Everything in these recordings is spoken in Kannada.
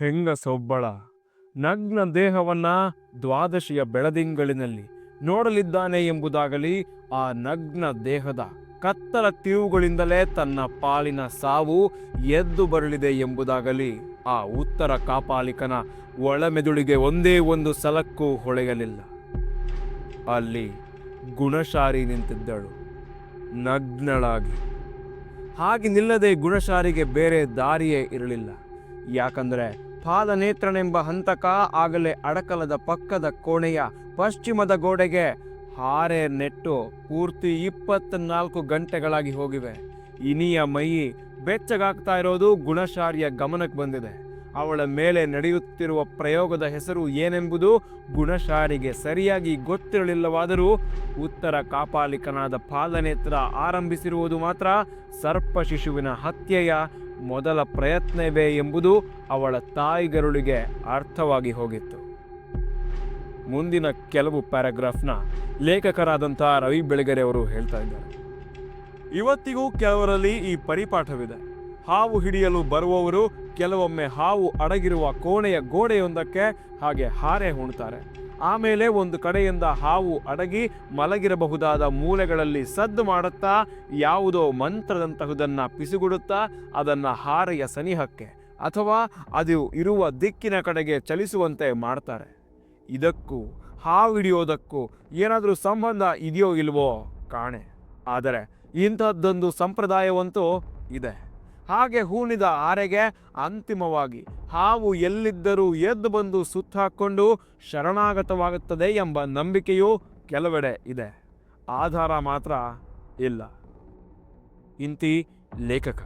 ಹೆಂಗಸೊಬ್ಬಳ. ನಗ್ನ ದೇಹವನ್ನ ದ್ವಾದಶಿಯ ಬೆಳದಿಂಗಳಿನಲ್ಲಿ ನೋಡಲಿದ್ದಾನೆ ಎಂಬುದಾಗಲಿ ಆ ನಗ್ನ ದೇಹದ ಕತ್ತಲ ತಿರುವುಗಳಿಂದಲೇ ತನ್ನ ಪಾಲಿನ ಸಾವು ಎದ್ದು ಬರಲಿದೆ ಎಂಬುದಾಗಲಿ ಆ ಉತ್ತರ ಕಾಪಾಲಿಕನ ಒಳಮೆದುಳಿಗೆ ಒಂದೇ ಒಂದು ಸಲಕ್ಕೂ ಹೊಳೆಯಲಿಲ್ಲ. ಅಲ್ಲಿ ಗುಣಶಾರಿ ನಿಂತಿದ್ದಳು. ನಗ್ನಳಾಗಿ. ಹಾಗೆ ನಿಲ್ಲದೆ ಗುಣಶಾರಿಗೆ ಬೇರೆ ದಾರಿಯೇ ಇರಲಿಲ್ಲ. ಯಾಕಂದರೆ ಪಾದನೇತ್ರನೆಂಬ ಹಂತಕ ಆಗಲೇ ಅಡಕಲದ ಪಕ್ಕದ ಕೋಣೆಯ ಪಶ್ಚಿಮದ ಗೋಡೆಗೆ ಹಾರೆ ನೆಟ್ಟು ಪೂರ್ತಿ ಇಪ್ಪತ್ನಾಲ್ಕು ಗಂಟೆಗಳಾಗಿ ಹೋಗಿವೆ. ಇನಿಯ ಮೈ ಬೆಚ್ಚಗಾಗ್ತಾ ಇರೋದು ಗುಣಶಾರಿಯ ಗಮನಕ್ಕೆ ಬಂದಿದೆ. ಅವಳ ಮೇಲೆ ನಡೆಯುತ್ತಿರುವ ಪ್ರಯೋಗದ ಹೆಸರು ಏನೆಂಬುದು ಗುಣಶಾರಿಗೆ ಸರಿಯಾಗಿ ಗೊತ್ತಿರಲಿಲ್ಲವಾದರೂ ಉತ್ತರ ಕಾಪಾಲಿಕನಾದ ಪಾಲನೇತ್ರ ಆರಂಭಿಸಿರುವುದು ಮಾತ್ರ ಸರ್ಪ ಶಿಶುವಿನ ಹತ್ಯೆಯ ಮೊದಲ ಪ್ರಯತ್ನವೇ ಎಂಬುದು ಅವಳ ತಾಯಿಗರುಳಿಗೆ ಅರ್ಥವಾಗಿ ಹೋಗಿತ್ತು. ಮುಂದಿನ ಕೆಲವು ಪ್ಯಾರಾಗ್ರಾಫ್ನ ಲೇಖಕರಾದಂಥ ರವಿ ಬೆಳಗೆರೆ ಅವರು ಹೇಳ್ತಾ ಇದ್ದಾರೆ. ಇವತ್ತಿಗೂ ಕೆಲವರಲ್ಲಿ ಈ ಪರಿಪಾಠವಿದೆ. ಹಾವು ಹಿಡಿಯಲು ಬರುವವರು ಕೆಲವೊಮ್ಮೆ ಹಾವು ಅಡಗಿರುವ ಕೋಣೆಯ ಗೋಡೆಯೊಂದಕ್ಕೆ ಹಾಗೆ ಹಾರೆ ಹುಣ್ತಾರೆ ಆಮೇಲೆ ಒಂದು ಕಡೆಯಿಂದ ಹಾವು ಅಡಗಿ ಮಲಗಿರಬಹುದಾದ ಮೂಲೆಗಳಲ್ಲಿ ಸದ್ದು ಮಾಡುತ್ತಾ ಯಾವುದೋ ಮಂತ್ರದಂತಹುದನ್ನು ಪಿಸುಗುಡುತ್ತಾ ಅದನ್ನು ಹಾರೆಯ ಸನಿಹಕ್ಕೆ ಅಥವಾ ಅದು ಇರುವ ದಿಕ್ಕಿನ ಕಡೆಗೆ ಚಲಿಸುವಂತೆ ಮಾಡ್ತಾರೆ. ಇದಕ್ಕೂ ಹಾವು ಹಿಡಿಯೋದಕ್ಕೂ ಏನಾದರೂ ಸಂಬಂಧ ಇದೆಯೋ ಇಲ್ವೋ ಕಾಣೆ. ಆದರೆ ಇಂಥದ್ದೊಂದು ಸಂಪ್ರದಾಯವಂತೂ ಇದೆ. ಹಾಗೆ ಹೂಣಿದ ಆರೆಗೆ ಅಂತಿಮವಾಗಿ ಹಾವು ಎಲ್ಲಿದ್ದರೂ ಎದ್ದು ಬಂದು ಸುತ್ತಾಕೊಂಡು ಶರಣಾಗತವಾಗುತ್ತದೆ ಎಂಬ ನಂಬಿಕೆಯೂ ಕೆಲವೆಡೆ ಇದೆ. ಆಧಾರ ಮಾತ್ರ ಇಲ್ಲ. ಇಂತಿ ಲೇಖಕ.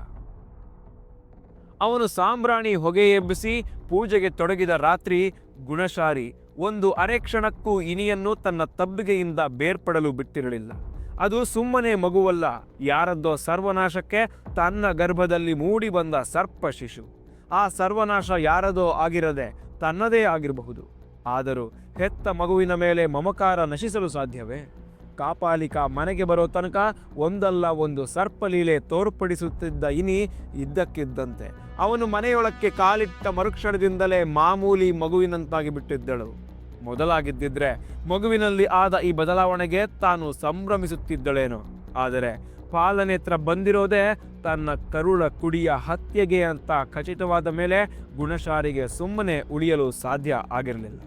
ಅವನು ಸಾಂಬ್ರಾಣಿ ಹೊಗೆ ಎಬ್ಬಿಸಿ ಪೂಜೆಗೆ ತೊಡಗಿದ ರಾತ್ರಿ ಗುಣಶಾರಿ ಒಂದು ಅರೆಕ್ಷಣಕ್ಕೂ ಇನಿಯನ್ನು ತನ್ನ ತಬ್ಬಿಗೆಯಿಂದ ಬೇರ್ಪಡಲು ಬಿಟ್ಟಿರಲಿಲ್ಲ. ಅದು ಸುಮ್ಮನೆ ಮಗುವಲ್ಲ, ಯಾರದ್ದೋ ಸರ್ವನಾಶಕ್ಕೆ ತನ್ನ ಗರ್ಭದಲ್ಲಿ ಮೂಡಿ ಬಂದ ಸರ್ಪ ಶಿಶು. ಆ ಸರ್ವನಾಶ ಯಾರದೋ ಆಗಿರದೆ ತನ್ನದೇ ಆಗಿರಬಹುದು. ಆದರೂ ಹೆತ್ತ ಮಗುವಿನ ಮೇಲೆ ಮಮಕಾರ ನಶಿಸಲು ಸಾಧ್ಯವೇ? ಕಾಪಾಲಿಕ ಮನೆಗೆ ಬರೋ ತನಕ ಒಂದಲ್ಲ ಒಂದು ಸರ್ಪಲೀಲೆ ತೋರ್ಪಡಿಸುತ್ತಿದ್ದ ಇನಿ ಇದ್ದಕ್ಕಿದ್ದಂತೆ. ಅವನು ಮನೆಯೊಳಕ್ಕೆ ಕಾಲಿಟ್ಟ ಮರುಕ್ಷಣದಿಂದಲೇ ಮಾಮೂಲಿ ಮಗುವಿನಂತಾಗಿ ಬಿಟ್ಟಿದ್ದಳು. ಮೊದಲಾಗಿದ್ದಿದ್ರೆ ಮಗುವಿನಲ್ಲಿ ಆದ ಈ ಬದಲಾವಣೆಗೆ ತಾನು ಸಂಭ್ರಮಿಸುತ್ತಿದ್ದಳೇನೋ. ಆದರೆ ಪಾಲನೇತ್ರ ಬಂದಿರೋದೇ ತನ್ನ ಕರುಳ ಕುಡಿಯ ಹತ್ಯೆಗೆ ಅಂತ ಖಚಿತವಾದ ಮೇಲೆ ಗುಣಶಾರಿಗೆ ಸುಮ್ಮನೆ ಉಳಿಯಲು ಸಾಧ್ಯ ಆಗಿರಲಿಲ್ಲ.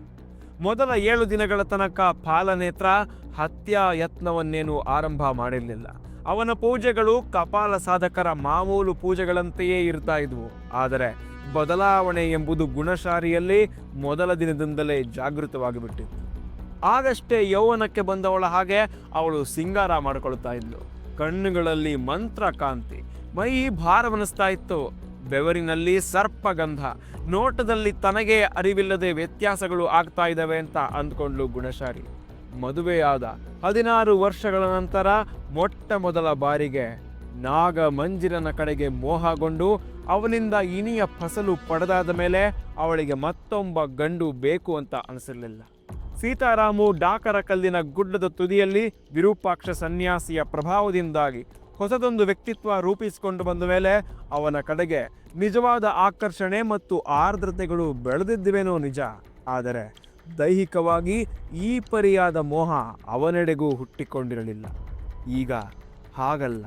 ಮೊದಲ ಏಳು ದಿನಗಳ ತನಕ ಪಾಲನೇತ್ರ ಹತ್ಯಾ ಯತ್ನವನ್ನೇನು ಆರಂಭ ಮಾಡಿರಲಿಲ್ಲ. ಅವನ ಪೂಜೆಗಳು ಕಪಾಲ ಸಾಧಕರ ಮಾಮೂಲು ಪೂಜೆಗಳಂತೆಯೇ ಇರ್ತಾ ಇದ್ವು. ಆದರೆ ಬದಲಾವಣೆ ಎಂಬುದು ಗುಣಶಾರಿಯಲ್ಲಿ ಮೊದಲ ದಿನದಿಂದಲೇ ಜಾಗೃತವಾಗಿಬಿಟ್ಟಿತ್ತು. ಆಗಷ್ಟೇ ಯೌವನಕ್ಕೆ ಬಂದವಳ ಹಾಗೆ ಅವಳು ಸಿಂಗಾರ ಮಾಡಿಕೊಳ್ತಾ ಇದ್ಲು. ಕಣ್ಣುಗಳಲ್ಲಿ ಮಂತ್ರ ಕಾಂತಿ, ಮೈ ಭಾರವನಿಸ್ತಾ ಇತ್ತು. ಬೆವರಿನಲ್ಲಿ ಸರ್ಪಗಂಧ, ನೋಟದಲ್ಲಿ ತನಗೆ ಅರಿವಿಲ್ಲದೆ ವ್ಯತ್ಯಾಸಗಳು ಆಗ್ತಾ ಇದ್ದಾವೆ ಅಂತ ಅಂದ್ಕೊಂಡ್ಲು ಗುಣಶಾರಿ ಮದುವೆಯಾದ ಹದಿನಾರು ವರ್ಷಗಳ ನಂತರ ಮೊಟ್ಟ ಮೊದಲ ಬಾರಿಗೆ ನಾಗ ಮಂಜಿರನ ಕಡೆಗೆ ಮೋಹಗೊಂಡು ಅವನಿಂದ ಇನಿಯ ಫಸಲು ಪಡೆದಾದ ಮೇಲೆ ಅವಳಿಗೆ ಮತ್ತೊಬ್ಬ ಗಂಡು ಬೇಕು ಅಂತ ಅನಿಸಿರಲಿಲ್ಲ ಸೀತಾರಾಮು ಡಾಕರ ಕಲ್ಲಿನ ಗುಡ್ಡದ ತುದಿಯಲ್ಲಿ ವಿರೂಪಾಕ್ಷ ಸನ್ಯಾಸಿಯ ಪ್ರಭಾವದಿಂದಾಗಿ ಹೊಸದೊಂದು ವ್ಯಕ್ತಿತ್ವ ರೂಪಿಸಿಕೊಂಡು ಬಂದ ಮೇಲೆ ಅವನ ಕಡೆಗೆ ನಿಜವಾದ ಆಕರ್ಷಣೆ ಮತ್ತು ಆರ್ದ್ರತೆಗಳು ಬೆಳೆದಿದ್ದಿವೇನೋ ನಿಜ. ಆದರೆ ದೈಹಿಕವಾಗಿ ಈ ಪರಿಯಾದ ಮೋಹ ಅವನೆಡೆಗೂ ಹುಟ್ಟಿಕೊಂಡಿರಲಿಲ್ಲ. ಈಗ ಹಾಗಲ್ಲ.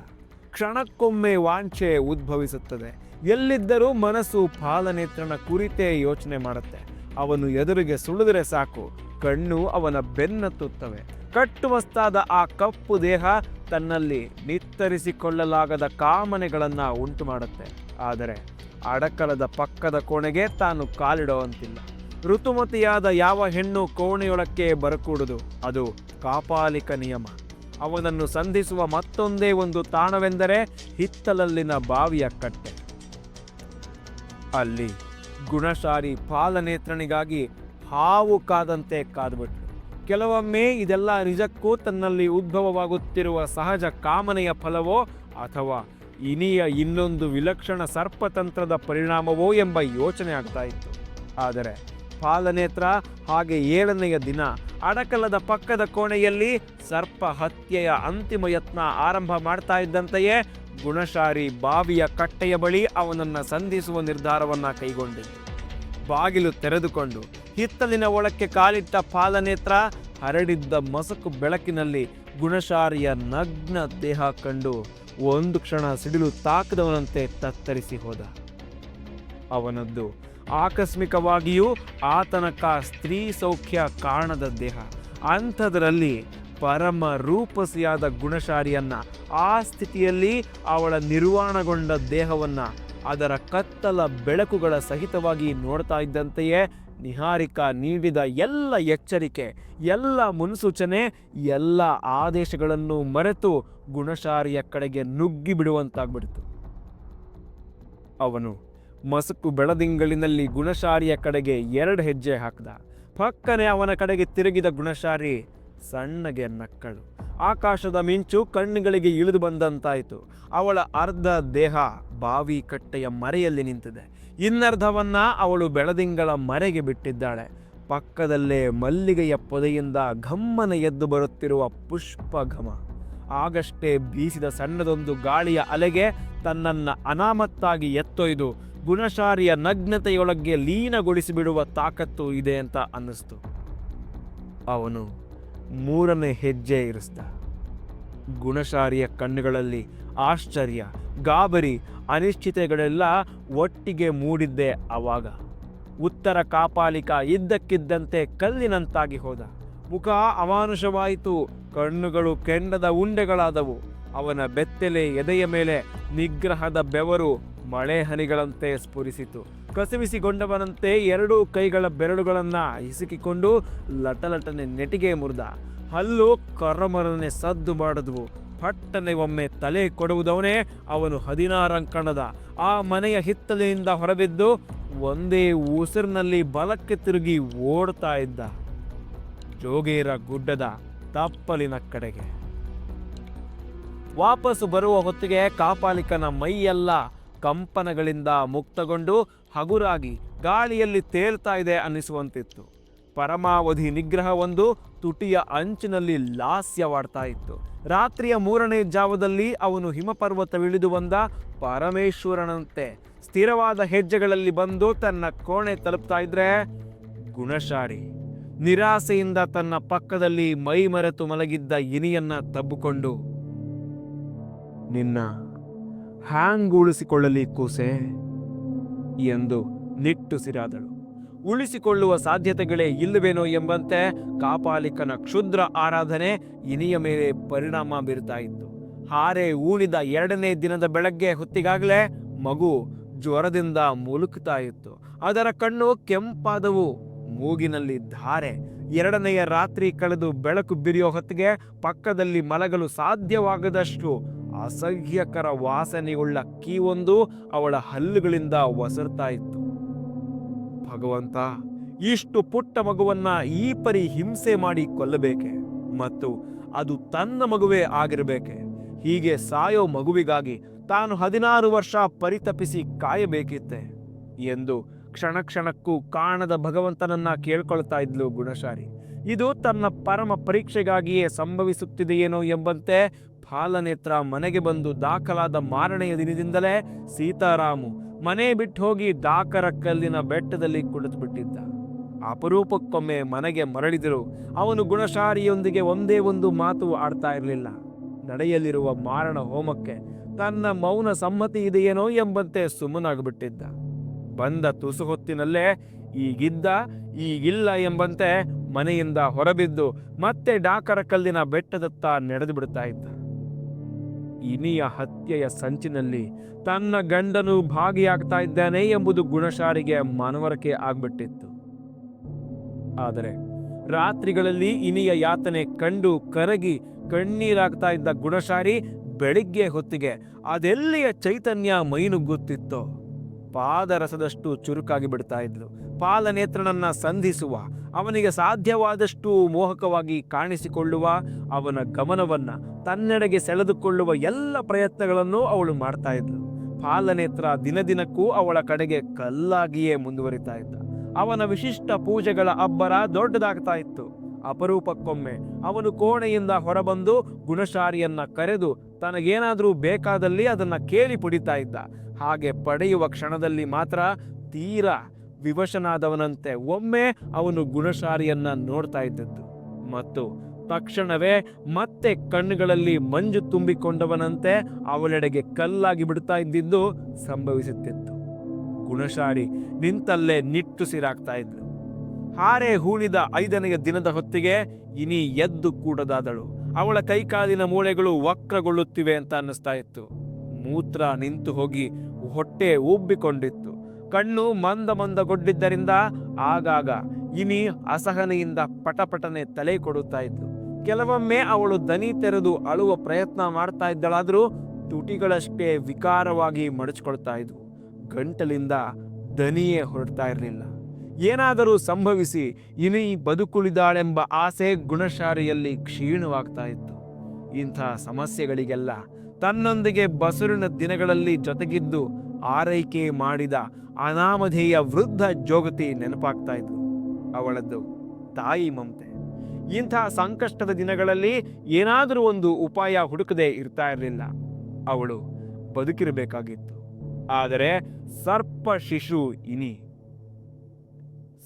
ಕ್ಷಣಕ್ಕೊಮ್ಮೆ ವಾಂಛೆ ಉದ್ಭವಿಸುತ್ತದೆ. ಎಲ್ಲಿದ್ದರೂ ಮನಸ್ಸು ಪಾಲನೇತ್ರನ ಕುರಿತೇ ಯೋಚನೆ ಮಾಡುತ್ತೆ. ಅವನು ಎದುರಿಗೆ ಸುಳಿದರೆ ಸಾಕು, ಕಣ್ಣು ಅವನ ಬೆನ್ನತ್ತುತ್ತವೆ. ಕಟ್ಟುವಸ್ತಾದ ಆ ಕಪ್ಪು ದೇಹ ತನ್ನಲ್ಲಿ ನಿತ್ತರಿಸಿಕೊಳ್ಳಲಾಗದ ಕಾಮನೆಗಳನ್ನು ಉಂಟು ಮಾಡುತ್ತೆ ಆದರೆ ಅಡಕಲದ ಪಕ್ಕದ ಕೋಣೆಗೆ ತಾನು ಕಾಲಿಡುವಂತಿಲ್ಲ ಋತುಮತಿಯಾದ ಯಾವ ಹೆಣ್ಣು ಕೋಣೆಯೊಳಕ್ಕೆ ಬರಕೂಡದು, ಅದು ಕಾಪಾಲಿಕ ನಿಯಮ. ಅವನನ್ನು ಸಂಧಿಸುವ ಮತ್ತೊಂದೇ ಒಂದು ತಾಣವೆಂದರೆ ಹಿತ್ತಲಲ್ಲಿನ ಬಾವಿಯ ಕಟ್ಟೆ. ಅಲ್ಲಿ ಗುಣಶಾರಿ ಪಾಲನೇತ್ರನಿಗಾಗಿ ಹಾವು ಕಾದಂತೆ ಕಾದ್ಬಿಟ್ಲು. ಕೆಲವೊಮ್ಮೆ ಇದೆಲ್ಲ ನಿಜಕ್ಕೂ ತನ್ನಲ್ಲಿ ಉದ್ಭವವಾಗುತ್ತಿರುವ ಸಹಜ ಕಾಮನೆಯ ಫಲವೋ ಅಥವಾ ಇನಿಯ ಇನ್ನೊಂದು ವಿಲಕ್ಷಣ ಸರ್ಪತಂತ್ರದ ಪರಿಣಾಮವೋ ಎಂಬ ಯೋಚನೆ ಆಗ್ತಾ ಇತ್ತು. ಆದರೆ ಪಾಲನೇತ್ರ ಹಾಗೆ ಏಳನೆಯ ದಿನ. ಅಡಕಲದ ಪಕ್ಕದ ಕೋಣೆಯಲ್ಲಿ ಸರ್ಪ ಹತ್ಯೆಯ ಅಂತಿಮ ಯತ್ನ ಆರಂಭ ಮಾಡ್ತಾ ಇದ್ದಂತೆಯೇ ಗುಣಶಾರಿ ಬಾವಿಯ ಕಟ್ಟೆಯ ಬಳಿ ಅವನನ್ನು ಸಂಧಿಸುವ ನಿರ್ಧಾರವನ್ನ ಕೈಗೊಂಡಿತು ಬಾಗಿಲು ತೆರೆದುಕೊಂಡು ಹಿತ್ತಲಿನ ಒಳಕ್ಕೆ ಕಾಲಿಟ್ಟ ಪಾಲನೇತ್ರ ಹರಡಿದ್ದ ಮಸಕು ಬೆಳಕಿನಲ್ಲಿ ಗುಣಶಾರಿಯ ನಗ್ನ ದೇಹ ಕಂಡು ಒಂದು ಕ್ಷಣ ಸಿಡಿಲು ತಾಕದವನಂತೆ ತತ್ತರಿಸಿ ಹೋದ. ಅವನದ್ದು ಆಕಸ್ಮಿಕವಾಗಿಯೂ ಆತನಕ ಸ್ತ್ರೀ ಸೌಖ್ಯ ಕಾಣದ ದೇಹ. ಅಂಥದ್ರಲ್ಲಿ ಪರಮ ರೂಪಸಿಯಾದ ಗುಣಶಾರಿಯನ್ನ ಆ ಸ್ಥಿತಿಯಲ್ಲಿ ಅವಳ ನಿರ್ವಾಣಗೊಂಡ ದೇಹವನ್ನ ಅದರ ಕತ್ತಲ ಬೆಳಕುಗಳ ಸಹಿತವಾಗಿ ನೋಡ್ತಾ ಇದ್ದಂತೆಯೇ ನಿಹಾರಿಕಾ ನೀಡಿದ ಎಲ್ಲ ಎಚ್ಚರಿಕೆ, ಎಲ್ಲ ಮುನ್ಸೂಚನೆ, ಎಲ್ಲ ಆದೇಶಗಳನ್ನು ಮರೆತು ಗುಣಶಾರಿಯ ಕಡೆಗೆ ನುಗ್ಗಿ ಬಿಡುವಂತಾಗ್ಬಿಡ್ತು. ಅವನು ಮಸಕು ಬೆಳದಿಂಗಳಿನಲ್ಲಿ ಗುಣಶಾರಿಯ ಕಡೆಗೆ ಎರಡು ಹೆಜ್ಜೆ ಹಾಕ್ದ. ಪಕ್ಕನೆ ಅವನ ಕಡೆಗೆ ತಿರುಗಿದ ಗುಣಶಾರಿ ಸಣ್ಣಗೆ ನಕ್ಕಳು. ಆಕಾಶದ ಮಿಂಚು ಕಣ್ಣುಗಳಿಗೆ ಇಳಿದು ಬಂದಂತಾಯಿತು. ಅವಳ ಅರ್ಧ ದೇಹ ಬಾವಿ ಕಟ್ಟೆಯ ಮರೆಯಲ್ಲಿ ನಿಂತಿದೆ. ಇನ್ನರ್ಧವನ್ನ ಅವಳು ಬೆಳದಿಂಗಳ ಮರೆಗೆ ಬಿಟ್ಟಿದ್ದಾಳೆ. ಪಕ್ಕದಲ್ಲೇ ಮಲ್ಲಿಗೆಯ ಪೊದೆಯಿಂದ ಘಮ್ಮನ ಎದ್ದು ಬರುತ್ತಿರುವ ಪುಷ್ಪ ಘಮ ಆಗಷ್ಟೇ ಬೀಸಿದ ಸಣ್ಣದೊಂದು ಗಾಳಿಯ ಅಲೆಗೆ ತನ್ನನ್ನು ಅನಾಮತ್ತಾಗಿ ಎತ್ತೊಯ್ದು ಗುಣಶಾರಿಯ ನಗ್ನತೆಯೊಳಗೆ ಲೀನಗೊಳಿಸಿಬಿಡುವ ತಾಕತ್ತು ಇದೆ ಅಂತ ಅನ್ನಿಸ್ತು. ಅವನು ಮೂರನೇ ಹೆಜ್ಜೆ ಇರಿಸ್ದ. ಗುಣಶಾರಿಯ ಕಣ್ಣುಗಳಲ್ಲಿ ಆಶ್ಚರ್ಯ, ಗಾಬರಿ, ಅನಿಶ್ಚಿತೆಗಳೆಲ್ಲ ಒಟ್ಟಿಗೆ ಮೂಡಿದ್ದೆ ಅವಾಗ. ಉತ್ತರ ಕಾಪಾಲಿಕ ಇದ್ದಕ್ಕಿದ್ದಂತೆ ಕಲ್ಲಿನಂತಾಗಿ ಹೋದ. ಮುಖ ಅಮಾನುಷವಾಯಿತು, ಕಣ್ಣುಗಳು ಕೆಂಡದ ಉಂಡೆಗಳಾದವು. ಅವನ ಬೆತ್ತಲೆ ಎದೆಯ ಮೇಲೆ ನಿಗ್ರಹದ ಬೆವರು ಮಳೆ ಹನಿಗಳಂತೆ ಸ್ಫುರಿಸಿತು. ಕಸಿವಿಸಿಗೊಂಡವನಂತೆ ಎರಡೂ ಕೈಗಳ ಬೆರಳುಗಳನ್ನು ಹಿಸುಕಿಕೊಂಡು ಲಟಲಟನೆ ನೆಟಿಗೆ ಮುರಿದ. ಹಲ್ಲು ಕರಮರನೆ ಸದ್ದು ಮಾಡಿದ್ವು. ಪಟ್ಟನೆ ಒಮ್ಮೆ ತಲೆ ಕೊಡುವುದವನೇ ಅವನು ಹದಿನಾರಂಕಣದ. ಆ ಮನೆಯ ಹಿತ್ತಲಿನಿಂದ ಹೊರಬಿದ್ದು ಒಂದೇ ಉಸಿರಿನಲ್ಲಿ ಬಲಕ್ಕೆ ತಿರುಗಿ ಓಡ್ತಾ ಇದ್ದ. ಜೋಗೇರ ಗುಡ್ಡದ ತಪ್ಪಲಿನ ಕಡೆಗೆ. ವಾಪಸ್ಸು ಬರುವ ಹೊತ್ತಿಗೆ ಕಾಪಾಲಿಕನ ಮೈಯೆಲ್ಲ ಕಂಪನಗಳಿಂದ ಮುಕ್ತಗೊಂಡು ಹಗುರಾಗಿ ಗಾಳಿಯಲ್ಲಿ ತೇಲ್ತಾ ಇದೆ ಅನ್ನಿಸುವಂತಿತ್ತು. ಪರಮಾವಧಿ ನಿಗ್ರಹವೊಂದು ತುಟಿಯ ಅಂಚಿನಲ್ಲಿ ಲಾಸ್ಯವಾಡ್ತಾ ಇತ್ತು. ರಾತ್ರಿಯ ಮೂರನೇ ಜಾವದಲ್ಲಿ ಅವನು ಹಿಮಪರ್ವತವಿಳಿದು ಬಂದ ಪರಮೇಶ್ವರನಂತೆ ಸ್ಥಿರವಾದ ಹೆಜ್ಜೆಗಳಲ್ಲಿ ಬಂದು ತನ್ನ ಕೋಣೆ ತಲುಪ್ತಾ ಇದ್ರೆ ಗುಣಶಾರಿ ನಿರಾಸೆಯಿಂದ ತನ್ನ ಪಕ್ಕದಲ್ಲಿ ಮೈ ಮರೆತು ಮಲಗಿದ್ದ ಇನಿಯನ್ನ ತಬ್ಬಿಕೊಂಡು, ನಿನ್ನ ಹ್ಯಾಂಗ್ ಉಳಿಸಿಕೊಳ್ಳಲಿ ಕೂಸೆ ಎಂದು ನಿಟ್ಟುಸಿರಾದಳು. ಉಳಿಸಿಕೊಳ್ಳುವ ಸಾಧ್ಯತೆಗಳೇ ಇಲ್ಲವೇನೋ ಎಂಬಂತೆ ಕಾಪಾಲಿಕನ ಕ್ಷುದ್ರ ಆರಾಧನೆ ಇನಿಯ ಮೇಲೆ ಪರಿಣಾಮ ಬೀರ್ತಾ ಇತ್ತು. ಹಾರೆ ಊಳಿದ ಎರಡನೇ ದಿನದ ಬೆಳಗ್ಗೆ ಹೊತ್ತಿಗಾಗಲೇ ಮಗು ಜ್ವರದಿಂದ ಮುಲುಕ್ತಾ ಇತ್ತು. ಅದರ ಕಣ್ಣು ಕೆಂಪಾದವು. ಮೂಗಿನಲ್ಲಿ ಧಾರೆ. ಎರಡನೆಯ ರಾತ್ರಿ ಕಳೆದು ಬೆಳಕು ಬಿರಿಯೋ ಹೊತ್ತಿಗೆ ಪಕ್ಕದಲ್ಲಿ ಮಲಗಲು ಸಾಧ್ಯವಾಗದಷ್ಟು ಅಸಹ್ಯಕರ ವಾಸನೆಯುಳ್ಳ ಕೀವೊಂದು ಅವಳ ಹಲ್ಲುಗಳಿಂದ ಒಸರ್ತಾ ಇತ್ತು ಭಗವಂತ, ಇಷ್ಟು ಪುಟ್ಟ ಮಗುವನ್ನ ಈ ಪರಿ ಹಿಂಸೆ ಮಾಡಿ ಕೊಲ್ಲಬೇಕೆ ಮತ್ತು ಅದು ತನ್ನ ಮಗುವೇ ಆಗಿರಬೇಕೆ? ಹೀಗೆ ಸಾಯೋ ಮಗುವಿಗಾಗಿ ತಾನು ಹದಿನಾರು ವರ್ಷ ಪರಿತಪಿಸಿ ಕಾಯಬೇಕಿತ್ತೆ ಎಂದು ಕ್ಷಣ ಕ್ಷಣಕ್ಕೂ ಕಾಣದ ಭಗವಂತನನ್ನ ಕೇಳ್ಕೊಳ್ತಾ ಇದ್ಲು ಗುಣಶಾರಿ ಇದು ತನ್ನ ಪರಮ ಪರೀಕ್ಷೆಗಾಗಿಯೇ ಸಂಭವಿಸುತ್ತಿದೆಯೇನೋ ಎಂಬಂತೆ ಫಾಲನೇತ್ರ ಮನೆಗೆ ಬಂದು ದಾಖಲಾದ ಮಾರನೆಯ ದಿನದಿಂದಲೇ ಸೀತಾರಾಮು ಮನೆ ಬಿಟ್ಟು ಹೋಗಿ ದಾಕರ ಕಲ್ಲಿನ ಬೆಟ್ಟದಲ್ಲಿ ಕುಳಿತುಬಿಟ್ಟಿದ್ದ. ಅಪರೂಪಕ್ಕೊಮ್ಮೆ ಮನೆಗೆ ಮರಳಿದರು ಅವನು ಗುಣಶಾರಿಯೊಂದಿಗೆ ಒಂದೇ ಒಂದು ಮಾತು ಆಡ್ತಾ ಇರಲಿಲ್ಲ. ನಡೆಯಲಿರುವ ಮಾರಣ ಹೋಮಕ್ಕೆ ತನ್ನ ಮೌನ ಸಮ್ಮತಿ ಇದೆಯೇನೋ ಎಂಬಂತೆ ಸುಮ್ಮನಾಗಿಬಿಟ್ಟಿದ್ದ. ಬಂದ ತುಸು ಹೊತ್ತಿನಲ್ಲೇ ಈಗಿದ್ದ, ಈಗಿಲ್ಲ ಎಂಬಂತೆ ಮನೆಯಿಂದ ಹೊರಬಿದ್ದು ಮತ್ತೆ ಡಾಕರ ಕಲ್ಲಿನ ಬೆಟ್ಟದತ್ತ ನಡೆದು ಬಿಡ್ತಾ ಇದ್ದ. ಇನಿಯ ಹತ್ಯೆಯ ಸಂಚಿನಲ್ಲಿ ತನ್ನ ಗಂಡನು ಭಾಗಿಯಾಗ್ತಾ ಇದ್ದಾನೆ ಎಂಬುದು ಗುಣಶಾರಿಗೆ ಮನವರಿಕೆ ಆಗ್ಬಿಟ್ಟಿತ್ತು. ಆದರೆ ರಾತ್ರಿಗಳಲ್ಲಿ ಇನಿಯ ಯಾತನೆ ಕಂಡು ಕರಗಿ ಕಣ್ಣೀರಾಗ್ತಾ ಇದ್ದ ಗುಣಶಾರಿ ಬೆಳಿಗ್ಗೆ ಹೊತ್ತಿಗೆ ಅದೆಲ್ಲಿಯ ಚೈತನ್ಯ ಮೈನುಗ್ಗುತ್ತಿತ್ತೋ? ಪಾದರಸದಷ್ಟು ಚುರುಕಾಗಿ ಬಿಡ್ತಾ ಇದ್ಲು. ಪಾಲನೇತ್ರನನ್ನ ಸಂಧಿಸುವ. ಅವನಿಗೆ ಸಾಧ್ಯವಾದಷ್ಟು ಮೋಹಕವಾಗಿ ಕಾಣಿಸಿಕೊಳ್ಳುವ ಅವನ ಗಮನವನ್ನು ತನ್ನೆಡೆಗೆ ಸೆಳೆದುಕೊಳ್ಳುವ ಎಲ್ಲ ಪ್ರಯತ್ನಗಳನ್ನು ಅವಳು ಮಾಡ್ತಾ ಇದ್ಲು. ಪಾಲನೇತ್ರ ದಿನದಿನಕ್ಕೂ ಅವಳ ಕಡೆಗೆ ಕಲ್ಲಾಗಿಯೇ ಮುಂದುವರಿತಾ ಇದ್ದ. ಅವನ ವಿಶಿಷ್ಟ ಪೂಜೆಗಳ ಅಬ್ಬರ ದೊಡ್ಡದಾಗ್ತಾ ಇತ್ತು. ಅಪರೂಪಕ್ಕೊಮ್ಮೆ ಅವನು ಕೋಣೆಯಿಂದ ಹೊರಬಂದು ಗುಣಶಾರಿಯನ್ನ ಕರೆದು ತನಗೇನಾದರೂ ಬೇಕಾದಲ್ಲಿ ಅದನ್ನ ಕೇಳಿ ಪುಡಿತಾ ಇದ್ದ. ಹಾಗೆ ಪಡೆಯುವ ಕ್ಷಣದಲ್ಲಿ ಮಾತ್ರ ತೀರಾ ವಿವಶನಾದವನಂತೆ ಒಮ್ಮೆ ಅವನು ಗುಣಶಾರಿಯನ್ನ ನೋಡ್ತಾ ಇದ್ದದ್ದು. ಮತ್ತು ತಕ್ಷಣವೇ ಮತ್ತೆ ಕಣ್ಣುಗಳಲ್ಲಿ ಮಂಜು ತುಂಬಿಕೊಂಡವನಂತೆ ಅವಳೆಡೆಗೆ ಕಲ್ಲಾಗಿ ಬಿಡ್ತಾ ಇದ್ದಿದ್ದು ಸಂಭವಿಸುತ್ತಿತ್ತು. ಗುಣಶಾರಿ ನಿಂತಲ್ಲೇ ನಿಟ್ಟುಸಿರಾಗ್ತಾ ಇದ್ಲು. ಹಾರೆ ಹೂಳಿದ ಐದನೆಯ ದಿನದ ಹೊತ್ತಿಗೆ ಇನಿ ಎದ್ದು ಕೂಡದಾದಳು. ಅವಳ ಕೈಕಾಲಿನ ಮೂಳೆಗಳು ವಕ್ರಗೊಳ್ಳುತ್ತಿವೆ ಅಂತ ಅನ್ನಿಸ್ತಾ ಇತ್ತು. ಮೂತ್ರ ನಿಂತು ಹೋಗಿ ಹೊಟ್ಟೆ ಉಬ್ಬಿಕೊಂಡಿತ್ತು. ಕಣ್ಣು ಮಂದ ಮಂದಗೊಂಡಿದ್ದರಿಂದ ಆಗಾಗ ಇನಿ ಅಸಹನೆಯಿಂದ ಪಟಪಟನೆ ತಲೆ ಕೊಡುತ್ತಾ ಇತ್ತು. ಕೆಲವೊಮ್ಮೆ ಅವಳು ದನಿ ತೆರೆದು ಅಳುವ ಪ್ರಯತ್ನ ಮಾಡ್ತಾ ಇದ್ದಳಾದರೂ ತುಟಿಗಳಷ್ಟೇ ವಿಕಾರವಾಗಿ ಮಡಚ್ಕೊಳ್ತಾ ಇದ್ವು. ಗಂಟಲಿಂದ ದನಿಯೇ ಹೊರಡ್ತಾ ಇರಲಿಲ್ಲ. ಏನಾದರೂ ಸಂಭವಿಸಿ ಇನಿ ಬದುಕುಳಿದಾಳೆಂಬ ಆಸೆ ಗುಣಶಾರಿಯಲ್ಲಿ ಕ್ಷೀಣವಾಗ್ತಾ ಇತ್ತು. ಇಂಥ ಸಮಸ್ಯೆಗಳಿಗೆಲ್ಲ ತನ್ನೊಂದಿಗೆ ಬಸುರಿನ ದಿನಗಳಲ್ಲಿ ಜೊತೆಗಿದ್ದು ಆರೈಕೆ ಮಾಡಿದ ಅನಾಮಧೇಯ ವೃದ್ಧ ಜೋಗತಿ ನೆನಪಾಗ್ತಾ ಇದ್ರು ಅವಳದ್ದು ತಾಯಿ ಮಮತೆ. ಇಂಥ ಸಂಕಷ್ಟದ ದಿನಗಳಲ್ಲಿ ಏನಾದರೂ ಒಂದು ಉಪಾಯ ಹುಡುಕದೆ ಇರ್ತಾ ಇರಲಿಲ್ಲ. ಅವಳು ಬದುಕಿರಬೇಕಾಗಿತ್ತು. ಆದರೆ ಸರ್ಪ ಶಿಶು ಇನಿ.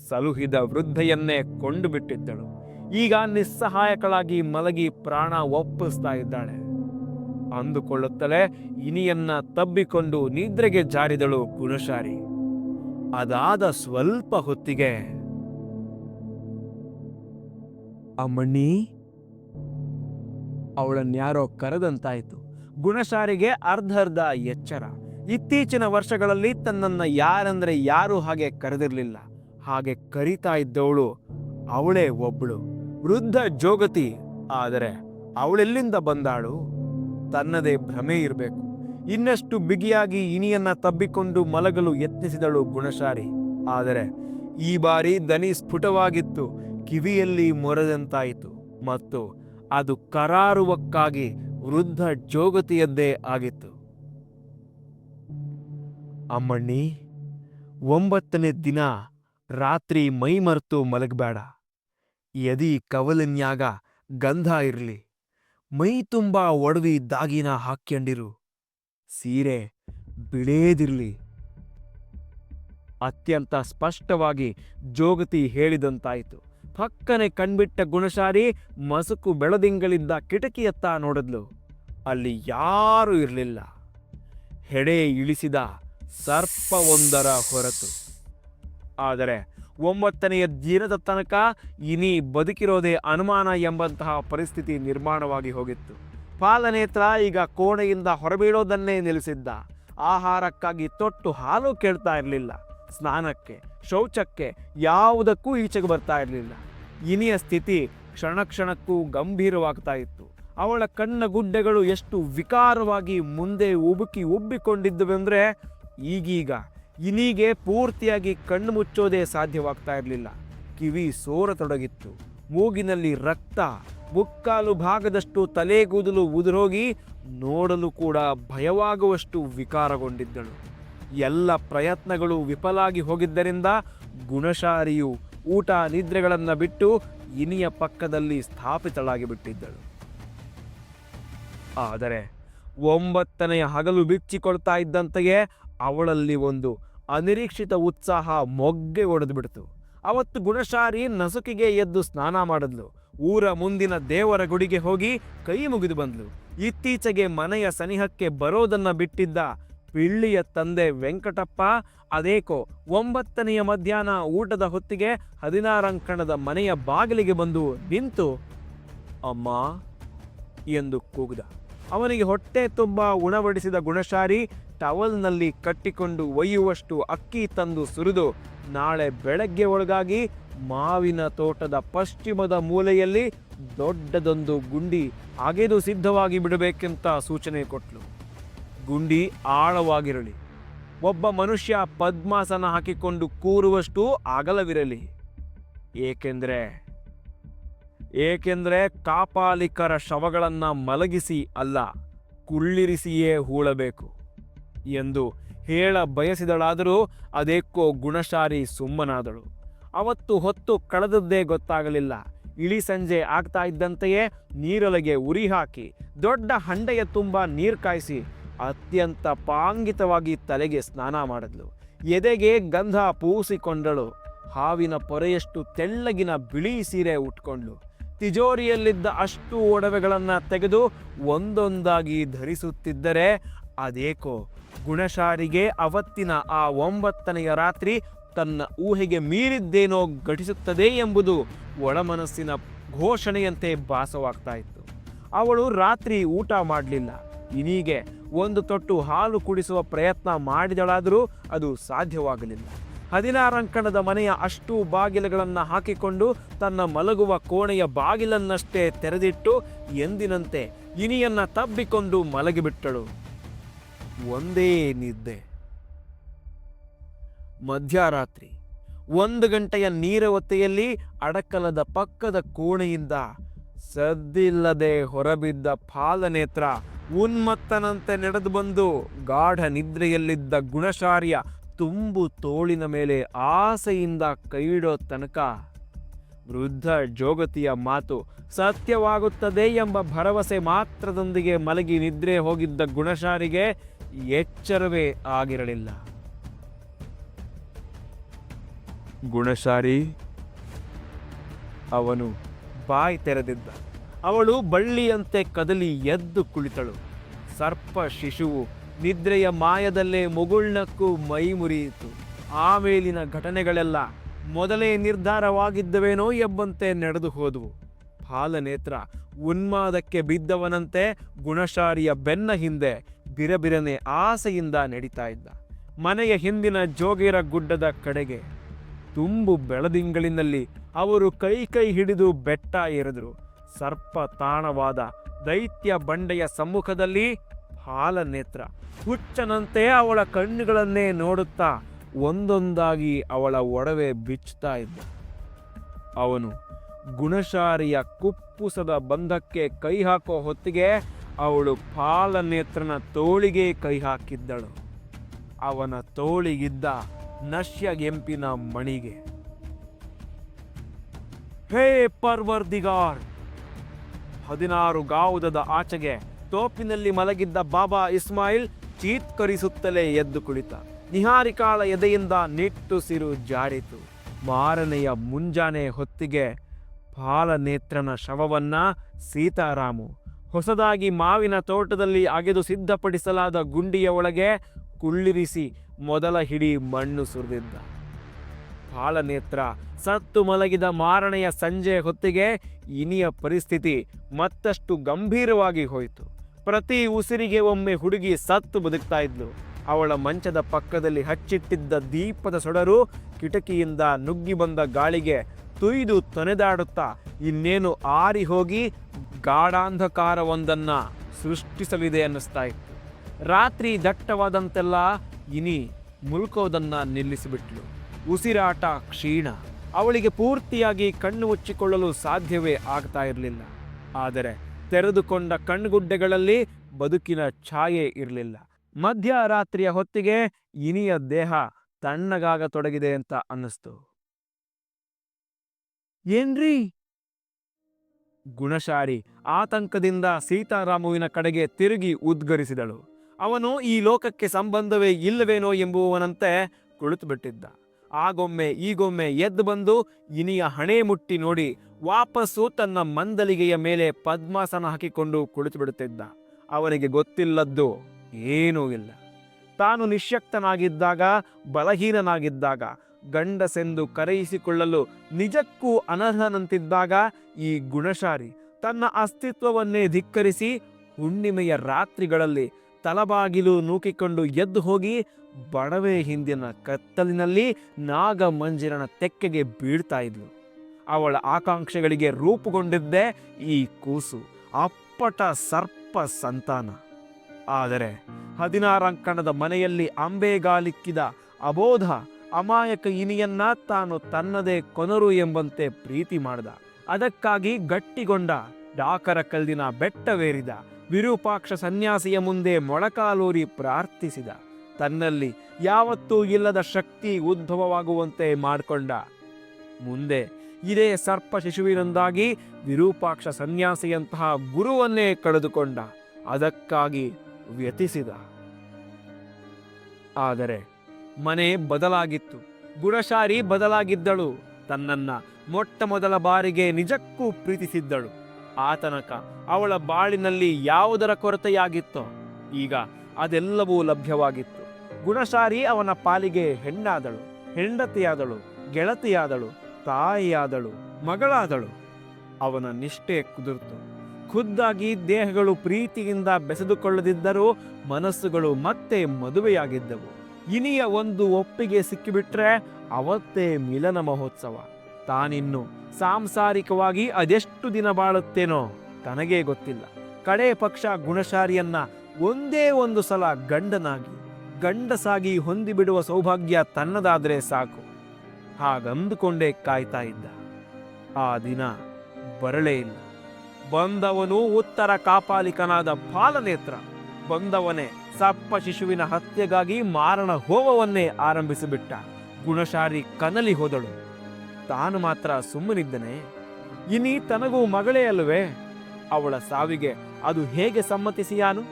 ಸಲುಹಿದ ವೃದ್ಧೆಯನ್ನೇ ಕೊಂಡು ಬಿಟ್ಟಿದ್ದಳು ಈಗ ನಿಸ್ಸಹಾಯಕಳಾಗಿ ಮಲಗಿ ಪ್ರಾಣ ಒಪ್ಪಿಸ್ತಾ ಇದ್ದಾಳೆ. ಅಂದುಕೊಳ್ಳುತ್ತಲೇ ಇನಿಯನ್ನ ತಬ್ಬಿಕೊಂಡು ನಿದ್ರೆಗೆ ಜಾರಿದಳು ಗುಣಶಾರಿ. ಅದಾದ ಸ್ವಲ್ಪ ಹೊತ್ತಿಗೆ. ಅಮ್ಮಣ್ಣಿ ಅವಳನ್ಯಾರೋ ಕರೆದಂತಾಯಿತು. ಗುಣಶಾರಿಗೆ ಅರ್ಧರ್ಧ ಎಚ್ಚರ. ಇತ್ತೀಚಿನ ವರ್ಷಗಳಲ್ಲಿ ತನ್ನನ್ನ ಯಾರಂದ್ರೆ ಯಾರು ಹಾಗೆ ಕರೆದಿರಲಿಲ್ಲ. ಹಾಗೆ ಕರಿತಾ ಇದ್ದವಳು ಅವಳೇ ಒಬ್ಬಳು ವೃದ್ಧ ಜೋಗತಿ, ಆದರೆ ಅವಳೆಲ್ಲಿಂದ ಬಂದಾಳು? ತನ್ನದೇ ಭ್ರಮೆ ಇರಬೇಕು. ಇನ್ನಷ್ಟು ಬಿಗಿಯಾಗಿ ಇನಿಯನ್ನ ತಬ್ಬಿಕೊಂಡು ಮಲಗಲು ಯತ್ನಿಸಿದಳು ಗುಣಶಾರಿ ಆದರೆ ಈ ಬಾರಿ ದನಿ ಸ್ಫುಟವಾಗಿತ್ತು, ಕಿವಿಯಲ್ಲಿ ಮೊರೆದಂತಾಯಿತು ಮತ್ತು ಅದು ಕರಾರುವಕ್ಕಾಗಿ ವೃದ್ಧ ಜೋಗತಿಯದ್ದೇ ಆಗಿತ್ತು. ಅಮ್ಮಣ್ಣಿ, ಒಂಬತ್ತನೇ ದಿನ ರಾತ್ರಿ ಮೈ ಮರೆತು ಮಲಗಬೇಡ. ಎದಿ ಕವಲನ್ಯಾಗ ಗಂಧ ಇರಲಿ. ಮೈ ತುಂಬ ಒಡವಿ ದಾಗಿನ ಹಾಕ್ಯಂಡಿರು. ಸೀರೆ ಬಿಳೇದಿರಲಿ. ಅತ್ಯಂತ ಸ್ಪಷ್ಟವಾಗಿ ಜೋಗತಿ ಹೇಳಿದಂತಾಯಿತು. ಪಕ್ಕನೆ ಕಣ್ಬಿಟ್ಟ ಗುಣಶಾರಿ ಮಸುಕು ಬೆಳದಿಂಗಳಿದ್ದ ಕಿಟಕಿಯತ್ತ ನೋಡಿದ್ಲು. ಅಲ್ಲಿ ಯಾರೂ ಇರಲಿಲ್ಲ. ಹೆಡೆ ಇಳಿಸಿದ ಸರ್ಪವೊಂದರ ಹೊರತು. ಆದರೆ ಒಂಬತ್ತನೆಯ ದಿನದ ತನಕ ಇನಿ ಬದುಕಿರೋದೇ ಅನುಮಾನ ಎಂಬಂತಹ ಪರಿಸ್ಥಿತಿ ನಿರ್ಮಾಣವಾಗಿ ಹೋಗಿತ್ತು. ಪಾಲನೇತ್ರ ಈಗ ಕೋಣೆಯಿಂದ ಹೊರಬೀಳೋದನ್ನೇ ನಿಲ್ಲಿಸಿದ್ದ. ಆಹಾರಕ್ಕಾಗಿ ತೊಟ್ಟು ಹಾಲು ಕೇಳ್ತಾ ಇರಲಿಲ್ಲ. ಸ್ನಾನಕ್ಕೆ, ಶೌಚಕ್ಕೆ ಯಾವುದಕ್ಕೂ ಈಚೆಗೆ ಬರ್ತಾ ಇರಲಿಲ್ಲ. ಇನಿಯ ಸ್ಥಿತಿ ಕ್ಷಣ ಕ್ಷಣಕ್ಕೂ ಗಂಭೀರವಾಗ್ತಾ ಇತ್ತು. ಅವಳ ಕಣ್ಣ ಗುಡ್ಡೆಗಳು ಎಷ್ಟು ವಿಕಾರವಾಗಿ ಮುಂದೆ ಉಬುಕಿ ಉಬ್ಬಿಕೊಂಡಿದ್ದವೆಂದರೆ ಈಗೀಗ ಇನಿಗೆ ಪೂರ್ತಿಯಾಗಿ ಕಣ್ಣು ಮುಚ್ಚೋದೇ ಸಾಧ್ಯವಾಗ್ತಾ ಇರಲಿಲ್ಲ. ಕಿವಿ ಸೋರತೊಡಗಿತ್ತು. ಮೂಗಿನಲ್ಲಿ ರಕ್ತ, ಮುಕ್ಕಾಲು ಭಾಗದಷ್ಟು ತಲೆಗೂದಲು ಉದುರೋಗಿ ನೋಡಲು ಕೂಡ ಭಯವಾಗುವಷ್ಟು ವಿಕಾರಗೊಂಡಿದ್ದಳು. ಎಲ್ಲ ಪ್ರಯತ್ನಗಳು ವಿಫಲಾಗಿ ಹೋಗಿದ್ದರಿಂದ ಗುಣಶಾರಿಯು ಊಟ ನಿದ್ರೆಗಳನ್ನು ಬಿಟ್ಟು ಇನಿಯ ಪಕ್ಕದಲ್ಲಿ ಸ್ಥಾಪಿತಳಾಗಿ ಬಿಟ್ಟಿದ್ದಳು ಆದರೆ ಒಂಬತ್ತನೆಯ ಹಗಲು ಬಿಚ್ಚಿಕೊಳ್ತಾ ಇದ್ದಂತೆಯೇ ಅವಳಲ್ಲಿ ಒಂದು ಅನಿರೀಕ್ಷಿತ ಉತ್ಸಾಹ ಮೊಗ್ಗೆ ಒಡೆದು ಬಿಡ್ತು ಅವತ್ತು ಗುಣಶಾರಿ ನಸುಕಿಗೆ ಎದ್ದು ಸ್ನಾನ ಮಾಡಿದ್ಲು. ಊರ ಮುಂದಿನ ದೇವರ ಗುಡಿಗೆ ಹೋಗಿ ಕೈ ಮುಗಿದು ಬಂದ್ಲು. ಇತ್ತೀಚೆಗೆ ಮನೆಯ ಸನಿಹಕ್ಕೆ ಬರೋದನ್ನ ಬಿಟ್ಟಿದ್ದ ಪಿಳ್ಳಿಯ ತಂದೆ ವೆಂಕಟಪ್ಪ, ಅದೇಕೋ ಒಂಬತ್ತನೆಯ ಮಧ್ಯಾಹ್ನ ಊಟದ ಹೊತ್ತಿಗೆ ಹದಿನಾರಂಕಣದ ಮನೆಯ ಬಾಗಿಲಿಗೆ ಬಂದು ನಿಂತು, ಅಮ್ಮ, ಎಂದು ಕೂಗಿದ. ಅವನಿಗೆ ಹೊಟ್ಟೆ ತುಂಬ ಉಣಬಡಿಸಿದ ಗುಣಶಾರಿ ಟವಲ್ನಲ್ಲಿ ಕಟ್ಟಿಕೊಂಡು ಒಯ್ಯುವಷ್ಟು ಅಕ್ಕಿ ತಂದು ಸುರಿದು ನಾಳೆ ಬೆಳಗ್ಗೆ ಒಳಗಾಗಿ ಮಾವಿನ ತೋಟದ ಪಶ್ಚಿಮದ ಮೂಲೆಯಲ್ಲಿ ದೊಡ್ಡದೊಂದು ಗುಂಡಿ ಅಗೆದು ಸಿದ್ಧವಾಗಿ ಬಿಡಬೇಕೆಂತ ಸೂಚನೆ ಕೊಟ್ಲು. ಗುಂಡಿ ಆಳವಾಗಿರಲಿ. ಒಬ್ಬ ಮನುಷ್ಯ ಪದ್ಮಾಸನ ಹಾಕಿಕೊಂಡು ಕೂರುವಷ್ಟು ಅಗಲವಿರಲಿ. ಏಕೆಂದರೆ ಏಕೆಂದರೆ ಕಾಪಾಲಿಕರ ಶವಗಳನ್ನು ಮಲಗಿಸಿ ಅಲ್ಲ, ಕುಳ್ಳಿರಿಸಿಯೇ ಹೂಳಬೇಕು ಎಂದು ಹೇಳ ಬಯಸಿದಳಾದರೂ ಅದೇಕೋ ಗುಣಶಾರಿ ಸುಮ್ಮನಾದಳು. ಅವತ್ತು ಹೊತ್ತು ಕಳೆದದ್ದೇ ಗೊತ್ತಾಗಲಿಲ್ಲ. ಇಳಿ ಸಂಜೆ ಆಗ್ತಾ ಇದ್ದಂತೆಯೇ ನೀರೊಳಗೆ ಉರಿ ಹಾಕಿ ದೊಡ್ಡ ಹಂಡೆಯ ತುಂಬ ನೀರು ಕಾಯಿಸಿ ಅತ್ಯಂತ ಪಾಂಗಿತವಾಗಿ ತಲೆಗೆ ಸ್ನಾನ ಮಾಡಿದ್ಲು. ಎದೆಗೆ ಗಂಧ ಪೂಸಿಕೊಂಡಳು. ಹಾವಿನ ಪೊರೆಯಷ್ಟು ತೆಳ್ಳಗಿನ ಬಿಳಿ ಸೀರೆ ಉಟ್ಕೊಂಡ್ಳು. ತಿಜೋರಿಯಲ್ಲಿದ್ದ ಅಷ್ಟು ಒಡವೆಗಳನ್ನು ತೆಗೆದು ಒಂದೊಂದಾಗಿ ಧರಿಸುತ್ತಿದ್ದರೆ ಅದೇಕೋ ಗುಣಶಾರಿಗೆ ಅವತ್ತಿನ ಆ ಒಂಬತ್ತನೆಯ ರಾತ್ರಿ ತನ್ನ ಊಹೆಗೆ ಮೀರಿದ್ದೇನೋ ಘಟಿಸುತ್ತದೆ ಎಂಬುದು ಒಳಮನಸ್ಸಿನ ಘೋಷಣೆಯಂತೆ ಭಾಸವಾಗ್ತಾ ಇತ್ತು ಅವಳು ರಾತ್ರಿ ಊಟ ಮಾಡಲಿಲ್ಲ. ಇನೀಗೆ ಒಂದು ತೊಟ್ಟು ಹಾಲು ಕುಡಿಸುವ ಪ್ರಯತ್ನ ಮಾಡಿದಳಾದರೂ ಅದು ಸಾಧ್ಯವಾಗಲಿಲ್ಲ. ಹದಿನಾರಂಕಣದ ಮನೆಯ ಅಷ್ಟು ಬಾಗಿಲುಗಳನ್ನು ಹಾಕಿಕೊಂಡು ತನ್ನ ಮಲಗುವ ಕೋಣೆಯ ಬಾಗಿಲನ್ನಷ್ಟೇ ತೆರೆದಿಟ್ಟು ಎಂದಿನಂತೆ ಇನಿಯನ್ನ ತಬ್ಬಿಕೊಂಡು ಮಲಗಿಬಿಟ್ಟಳು. ಒಂದೇ ನಿದ್ದೆ. ಮಧ್ಯರಾತ್ರಿ, ಒಂದು ಗಂಟೆಯ ನೀರವತ್ತೆಯಲ್ಲಿ ಅಡಕಲದ ಪಕ್ಕದ ಕೋಣೆಯಿಂದ ಸದ್ದಿಲ್ಲದೆ ಹೊರಬಿದ್ದ ಪಾಲನೇತ್ರ ಉನ್ಮತ್ತನಂತೆ ನಡೆದು ಬಂದು ಗಾಢ ನಿದ್ರೆಯಲ್ಲಿದ್ದ ಗುಣಶಾರ್ಯ ತುಂಬು ತೋಳಿನ ಮೇಲೆ ಆಸೆಯಿಂದ ಕೈಯಿಡೋ ತನಕ ವೃದ್ಧ ಜೋಗತಿಯ ಮಾತು ಸತ್ಯವಾಗುತ್ತದೆ ಎಂಬ ಭರವಸೆ ಮಾತ್ರದೊಂದಿಗೆ ಮಲಗಿ ನಿದ್ರೆ ಹೋಗಿದ್ದ ಗುಣಶಾರಿಗೆ ಎಚ್ಚರವೇ ಆಗಿರಲಿಲ್ಲ. ಗುಣಶಾರಿ ಅವನು ಬಾಯಿ ತೆರೆದಿದ್ದ. ಅವಳು ಬಳ್ಳಿಯಂತೆ ಕದಲಿ ಎದ್ದು ಕುಳಿತಳು. ಸರ್ಪ ಶಿಶುವು ನಿದ್ರೆಯ ಮಾಯದಲ್ಲೇ ಮುಗುಳ್ನಕ್ಕೂ ಮೈ ಮುರಿಯಿತು. ಆಮೇಲಿನ ಘಟನೆಗಳೆಲ್ಲ ಮೊದಲೇ ನಿರ್ಧಾರವಾಗಿದ್ದವೇನೋ ಎಂಬಂತೆ ನಡೆದು ಹೋದವು. ಪಾಲನೇತ್ರ ಉನ್ಮಾದಕ್ಕೆ ಬಿದ್ದವನಂತೆ ಗುಣಶಾರಿಯ ಬೆನ್ನ ಹಿಂದೆ ಬಿರಬಿರನೆ ಆಸೆಯಿಂದ ನಡೀತಾ ಇದ್ದ. ಮನೆಯ ಹಿಂದಿನ ಜೋಗೇರ ಗುಡ್ಡದ ಕಡೆಗೆ ತುಂಬು ಬೆಳದಿಂಗಳಿನಲ್ಲಿ ಅವರು ಕೈ ಕೈ ಹಿಡಿದು ಬೆಟ್ಟ ಏರಿದ್ರು. ಸರ್ಪ ತಾಣವಾದ ದೈತ್ಯ ಬಂಡೆಯ ಸಮ್ಮುಖದಲ್ಲಿ ಹಾಲನೇತ್ರ. ಹುಚ್ಚನಂತೆ ಅವಳ ಕಣ್ಣುಗಳನ್ನೇ ನೋಡುತ್ತಾ ಒಂದೊಂದಾಗಿ ಅವಳ ಒಡವೆ ಬಿಚ್ಚುತ್ತಾ ಇದ್ದ. ಅವನು ಗುಣಶಾರಿಯ ಕುಪ್ಪುಸದ ಬಂಧಕ್ಕೆ ಕೈ ಹಾಕೋ ಹೊತ್ತಿಗೆ ಅವಳು ಪಾಲನೇತ್ರನ ತೋಳಿಗೆ ಕೈ ಹಾಕಿದ್ದಳು. ಅವನ ತೋಳಿಗಿದ್ದ ನಶ್ಯಗೆಂಪಿನ ಮಣಿಗೆ. ಹೇ ಪರ್ವರ್ದಿಗಾರ್! ಹದಿನಾರು ಗಾವುದದ ಆಚೆಗೆ ತೋಪಿನಲ್ಲಿ ಮಲಗಿದ್ದ ಬಾಬಾ ಇಸ್ಮಾಯಿಲ್ ಚೀತ್ಕರಿಸುತ್ತಲೇ ಎದ್ದು ಕುಳಿತ. ನಿಹಾರಿಕಾಳ ಎದೆಯಿಂದ ನಿಟ್ಟುಸಿರು ಜಾಡಿತು. ಮಾರನೆಯ ಮುಂಜಾನೆ ಹೊತ್ತಿಗೆ ಪಾಲನೇತ್ರನ ಶವವನ್ನ ಸೀತಾರಾಮು ಹೊಸದಾಗಿ ಮಾವಿನ ತೋಟದಲ್ಲಿ ಅಗೆದು ಸಿದ್ಧಪಡಿಸಲಾದ ಗುಂಡಿಯ ಒಳಗೆ ಕುಳ್ಳಿರಿಸಿ ಮೊದಲ ಹಿಡಿ ಮಣ್ಣು ಸುರಿದಿದ್ದ. ಪಾಲನೇತ್ರ ಸತ್ತು ಮಲಗಿದ ಮಾರಣೆಯ ಸಂಜೆಯ ಹೊತ್ತಿಗೆ ಇನಿಯ ಪರಿಸ್ಥಿತಿ ಮತ್ತಷ್ಟು ಗಂಭೀರವಾಗಿ ಹೋಯಿತು. ಪ್ರತಿ ಉಸಿರಿಗೆ ಒಮ್ಮೆ ಹುಡುಗಿ ಸತ್ತು ಬದುಕ್ತಾ ಇದ್ಲು. ಅವಳ ಮಂಚದ ಪಕ್ಕದಲ್ಲಿ ಹಚ್ಚಿಟ್ಟಿದ್ದ ದೀಪದ ಸೊಡರು ಕಿಟಕಿಯಿಂದ ನುಗ್ಗಿ ಬಂದ ಗಾಳಿಗೆ ತುಯ್ದು ತೊನೆದಾಡುತ್ತಾ ಇನ್ನೇನು ಆರಿ ಹೋಗಿ ಗಾಢಾಂಧಕಾರವೊಂದನ್ನ ಸೃಷ್ಟಿಸಲಿದೆ ಅನ್ನಿಸ್ತಾ ಇತ್ತು. ರಾತ್ರಿ ದಟ್ಟವಾದಂತೆಲ್ಲ ಇನಿ ಮುಲ್ಕೋದನ್ನು ನಿಲ್ಲಿಸಿಬಿಟ್ಲು. ಉಸಿರಾಟ ಕ್ಷೀಣ. ಅವಳಿಗೆ ಪೂರ್ತಿಯಾಗಿ ಕಣ್ಣು ಮುಚ್ಚಿಕೊಳ್ಳಲು ಸಾಧ್ಯವೇ ಆಗ್ತಾ ಇರಲಿಲ್ಲ. ಆದರೆ ತೆರೆದುಕೊಂಡ ಕಣ್ಗುಡ್ಡೆಗಳಲ್ಲಿ ಬದುಕಿನ ಛಾಯೆ ಇರಲಿಲ್ಲ. ಮಧ್ಯರಾತ್ರಿಯ ಹೊತ್ತಿಗೆ ಇನಿಯ ದೇಹ ತಣ್ಣಗಾಗತೊಡಗಿದೆ ಅಂತ ಅನ್ನಿಸ್ತು. ಏನ್ರಿ? ಗುಣಶಾರಿ ಆತಂಕದಿಂದ ಸೀತಾರಾಮುವಿನ ಕಡೆಗೆ ತಿರುಗಿ ಉದ್ಗರಿಸಿದಳು. ಅವನು ಈ ಲೋಕಕ್ಕೆ ಸಂಬಂಧವೇ ಇಲ್ಲವೇನೋ ಎಂಬುವವನಂತೆ ಕುಳಿತುಬಿಟ್ಟಿದ್ದ. ಆಗೊಮ್ಮೆ ಈಗೊಮ್ಮೆ ಎದ್ದು ಬಂದು ಇನಿಯ ಹಣೆ ಮುಟ್ಟಿ ನೋಡಿ ವಾಪಸ್ಸು ತನ್ನ ಮಂದಲಿಗೆಯ ಮೇಲೆ ಪದ್ಮಾಸನ ಹಾಕಿಕೊಂಡು ಕುಳಿತುಬಿಡುತ್ತಿದ್ದ. ಅವನಿಗೆ ಗೊತ್ತಿಲ್ಲದ್ದು ಏನೂ ಇಲ್ಲ. ತಾನು ನಿಶ್ಯಕ್ತನಾಗಿದ್ದಾಗ, ಬಲಹೀನನಾಗಿದ್ದಾಗ ಗಂಡಸೆಂದು ಕರೆಯಿಸಿಕೊಳ್ಳಲು ನಿಜಕ್ಕೂ ಅನರ್ಹನಂತಿದ್ದಾಗ ಈ ಗುಣಶಾರಿ ತನ್ನ ಅಸ್ತಿತ್ವವನ್ನೇ ಧಿಕ್ಕರಿಸಿ ಹುಣ್ಣಿಮೆಯ ರಾತ್ರಿಗಳಲ್ಲಿ ತಲಬಾಗಿಲು ನೂಕಿಕೊಂಡು ಎದ್ದು ಹೋಗಿ ಬಡವೆ ಹಿಂದಿನ ಕತ್ತಲಿನಲ್ಲಿ ನಾಗಮಂಜಿರನ ತೆಕ್ಕೆಗೆ ಬೀಳ್ತಾ ಇದ್ಲು. ಅವಳ ಆಕಾಂಕ್ಷೆಗಳಿಗೆ ರೂಪುಗೊಂಡಿದ್ದೇ ಈ ಕೂಸು, ಅಪ್ಪಟ ಸರ್ಪ ಸಂತಾನ. ಆದರೆ ಹದಿನಾರಂಕಣದ ಮನೆಯಲ್ಲಿ ಅಂಬೆಗಾಲಿಕ್ಕಿದ ಅಬೋಧ ಅಮಾಯಕ ಇನಿಯನ್ನ ತಾನು ತನ್ನದೇ ಕೊನರು ಎಂಬಂತೆ ಪ್ರೀತಿ ಮಾಡಿದ. ಅದಕ್ಕಾಗಿ ಗಟ್ಟಿಗೊಂಡ ಡಾಕರ ಕಲ್ಲಿನ ಬೆಟ್ಟವೇರಿದ. ವಿರೂಪಾಕ್ಷ ಸನ್ಯಾಸಿಯ ಮುಂದೆ ಮೊಳಕಾಲೂರಿ ಪ್ರಾರ್ಥಿಸಿದ. ತನ್ನಲ್ಲಿ ಯಾವತ್ತೂ ಇಲ್ಲದ ಶಕ್ತಿ ಉದ್ಭವವಾಗುವಂತೆ ಮಾಡಿಕೊಂಡ. ಮುಂದೆ ಇದೇ ಸರ್ಪ ಶಿಶುವಿನೊಂದಾಗಿ ವಿರೂಪಾಕ್ಷ ಸನ್ಯಾಸಿಯಂತಹ ಗುರುವನ್ನೇ ಕಳೆದುಕೊಂಡ. ಅದಕ್ಕಾಗಿ ವ್ಯತಿಸಿದ ಆದರೆ ಮನೆ ಬದಲಾಗಿತ್ತು. ಗುಣಶಾರಿ ಬದಲಾಗಿದ್ದಳು. ತನ್ನನ್ನ ಮೊಟ್ಟ ಮೊದಲ ಬಾರಿಗೆ ನಿಜಕ್ಕೂ ಪ್ರೀತಿಸಿದ್ದಳು. ಆತನಕ ತನಕ ಅವಳ ಬಾಳಿನಲ್ಲಿ ಯಾವುದರ ಕೊರತೆಯಾಗಿತ್ತೋ, ಈಗ ಅದೆಲ್ಲವೂ ಲಭ್ಯವಾಗಿತ್ತು. ಗುಣಶಾರಿ ಅವನ ಪಾಲಿಗೆ ಹೆಣ್ಣಾದಳು, ಹೆಂಡತಿಯಾದಳು, ಗೆಳತಿಯಾದಳು, ತಾಯಿಯಾದಳು, ಮಗಳಾದಳು. ಅವನ ನಿಷ್ಠೆ ಕುದುರ್ತು. ಖುದ್ದಾಗಿ ದೇಹಗಳು ಪ್ರೀತಿಯಿಂದ ಬೆಸೆದುಕೊಳ್ಳದಿದ್ದರೂ ಮನಸ್ಸುಗಳು ಮತ್ತೆ ಮದುವೆಯಾಗಿದ್ದವು. ಇನಿಯ ಒಂದು ಒಪ್ಪಿಗೆ ಸಿಕ್ಕಿಬಿಟ್ರೆ ಅವತ್ತೇ ಮಿಲನ ಮಹೋತ್ಸವ. ತಾನಿನ್ನು ಸಾಂಸಾರಿಕವಾಗಿ ಅದೆಷ್ಟು ದಿನ ಬಾಳುತ್ತೇನೋ ತನಗೇ ಗೊತ್ತಿಲ್ಲ. ಕಡೆ ಪಕ್ಷ ಗುಣಶಾರಿಯನ್ನ ಒಂದೇ ಒಂದು ಸಲ ಗಂಡನಾಗಿ, ಗಂಡಸಾಗಿ ಹೊಂದಿಬಿಡುವ ಸೌಭಾಗ್ಯ ತನ್ನದಾದರೆ ಸಾಕು. ಹಾಗಂದುಕೊಂಡೇ ಕಾಯ್ತಾ ಇದ್ದ. ಆ ದಿನ ಬರಲೇ ಇಲ್ಲ. ಬಂದವನು ಉತ್ತರ ಕಾಪಾಲಿಕನಾದ ಬಾಲನೇತ್ರ ಬಂದವನೇ. ಸಪ್ಪ ಶಿಶುವಿನ ಹತ್ಯೆಗಾಗಿ ಮಾರಣ ಹೋಮವನ್ನೇ ಆರಂಭಿಸಿಬಿಟ್ಟ. ಗುಣಶಾರಿ ಕನಲಿ ಹೋದಳು. ತಾನು ಮಾತ್ರ ಸುಮ್ಮನಿದ್ದನೆ. ಇನಿ ತನಗೂ ಮಗಳೇ ಅಲ್ಲವೇ? ಅವಳ ಸಾವಿಗೆ ಅದು ಹೇಗೆ ಸಮ್ಮತಿಸಿಯಾನು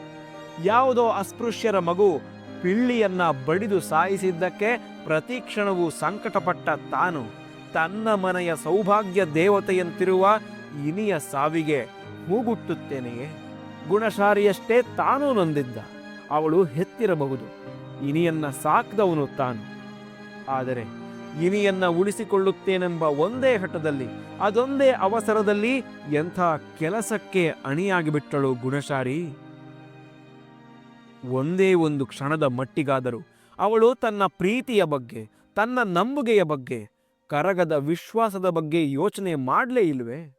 ಯಾವುದೋ ಅಸ್ಪೃಶ್ಯರ ಮಗು ಪಿಳ್ಳಿಯನ್ನ ಬಡಿದು ಸಾಯಿಸಿದ್ದಕ್ಕೆ ಪ್ರತಿಕ್ಷಣವೂ ಸಂಕಟಪಟ್ಟ ತಾನು. ತನ್ನ ಮನೆಯ ಸೌಭಾಗ್ಯ ದೇವತೆಯಂತಿರುವ ಇನಿಯ ಸಾವಿಗೆ ಮೂಗುಟ್ಟುತ್ತೇನೆಯೇ? ಗುಣಶಾರಿಯಷ್ಟೇ ತಾನೂ ನೊಂದಿದ್ದ. ಅವಳು ಹೆತ್ತಿರಬಹುದು. ಇನಿಯನ್ನ ಸಾಕ್ದವನು ತಾನು. ಆದರೆ ಇನಿಯನ್ನ ಉಳಿಸಿಕೊಳ್ಳುತ್ತೇನೆಂಬ ಒಂದೇ ಹಠದಲ್ಲಿ, ಅದೊಂದೇ ಅವಸರದಲ್ಲಿ ಎಂಥ ಕೆಲಸಕ್ಕೆ ಅಣಿಯಾಗಿಬಿಟ್ಟಳು ಗುಣಶಾರಿ ಒಂದೇ ಒಂದು ಕ್ಷಣದ ಮಟ್ಟಿಗಾದರೂ ಅವಳು ತನ್ನ ಪ್ರೀತಿಯ ಬಗ್ಗೆ, ತನ್ನ ನಂಬುಗೆಯ ಬಗ್ಗೆ, ಕರಗದ ವಿಶ್ವಾಸದ ಬಗ್ಗೆ ಯೋಚನೆ ಮಾಡಲೇ ಇಲ್ವೇ?